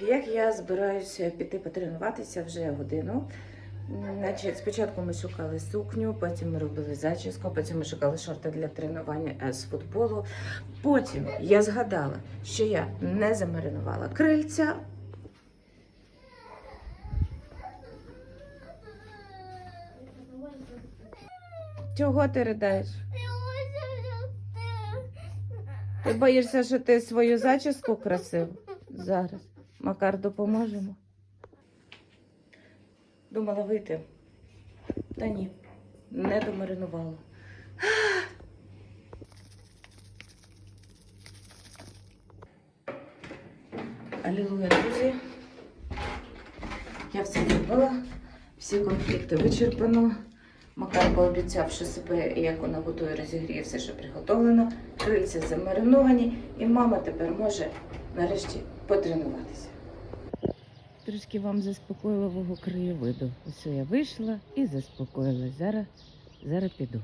як я збираюся піти потренуватися вже годину. Значить, спочатку ми шукали сукню, потім ми робили зачіску, потім ми шукали шорти для тренування е, з футболу. Потім я згадала, що я не замаринувала крильця. Чого ти ридаєш? Ти боїшся, що ти свою зачіску красив? Зараз. Макар, допоможемо. Думала вийти. Та ні, не домаринувала. Алілуя, друзі. Я все зробила, всі конфлікти вичерпано. Макар пообіцяв, що себе, як вона готує, розігріє все, що приготовлено. Крильця замариновані, і мама тепер може нарешті потренуватися. Трішки вам заспокійливого краєвиду. Ось я вийшла і заспокоїлась. Зараз, зараз піду.